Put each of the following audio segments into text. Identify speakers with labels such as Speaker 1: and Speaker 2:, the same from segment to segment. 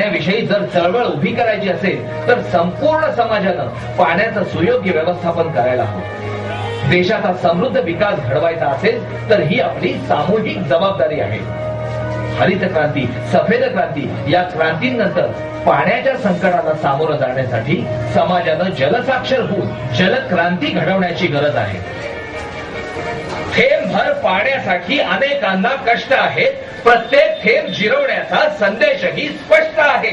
Speaker 1: पाण्याविषयी जर चळवळ उभी करायची असेल तर संपूर्ण समाजानं पाण्याचं सुयोग्य व्यवस्थापन करायला हवं. देशाचा समृद्ध विकास घडवायचा असेल तर ही आपली सामूहिक जबाबदारी आहे. हरित क्रांती सफेद क्रांती या क्रांतीनंतर पाण्याच्या संकटाला सामोरं जाण्यासाठी समाजानं जलसाक्षर होऊन जलक्रांती घडवण्याची गरज आहे. थेंबभर पाण्यासाठी अनेकांना कष्ट आहेत. प्रत्येक थेंब जिरवण्याचा संदेशही स्पष्ट आहे.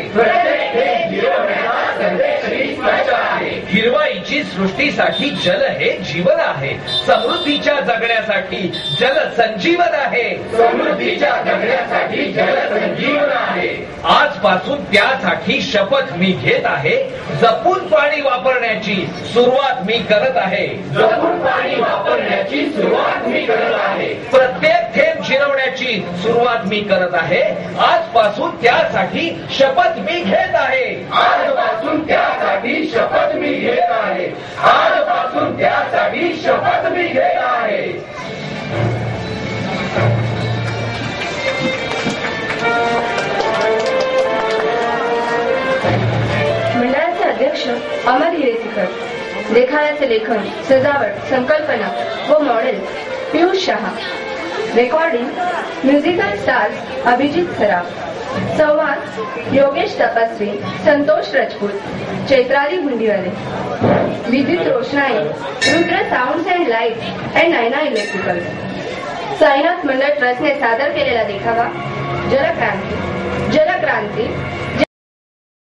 Speaker 1: हिरवाईची सृष्टीसाठी जल हे जीवन आहे. समृद्धीच्या जगण्यासाठी जल संजीवन आहे.
Speaker 2: समृद्धीच्या जगण्यासाठी जल संजीवन आहे.
Speaker 1: आजपासून त्यासाठी शपथ मी घेत आहे. जपून पाणी वापरण्याची सुरुवात मी करत आहे.
Speaker 2: जपून पाणी वापरण्याची सुरुवात मी करत आहे.
Speaker 1: प्रत्येक थेंब जिरवण्याची सुरुवात मी करत आहे. आजपासून त्यासाठी शपथ मी घेत आहे.
Speaker 2: आजपासून त्यासाठी शपथ मी घेत आहे. आजपासून त्यासाठी शपथ मी घेत आहे.
Speaker 3: मंडळाचे अध्यक्ष अमर हिरेसीकर देखाव्याचे लेखन सजावट संकल्पना व model Piyush Shah. Recording musical stars Abhijit Saraf संवाद योगेश तपस्वी संतोष राजपूत. चैत्राली भुंडीवाले विद्युत रोषणाई Rudra sound and light and Naina electrical Sainath मंडळ ट्रस्टने सादर केलेला देखावा. जलक्रांती जलक्रांती.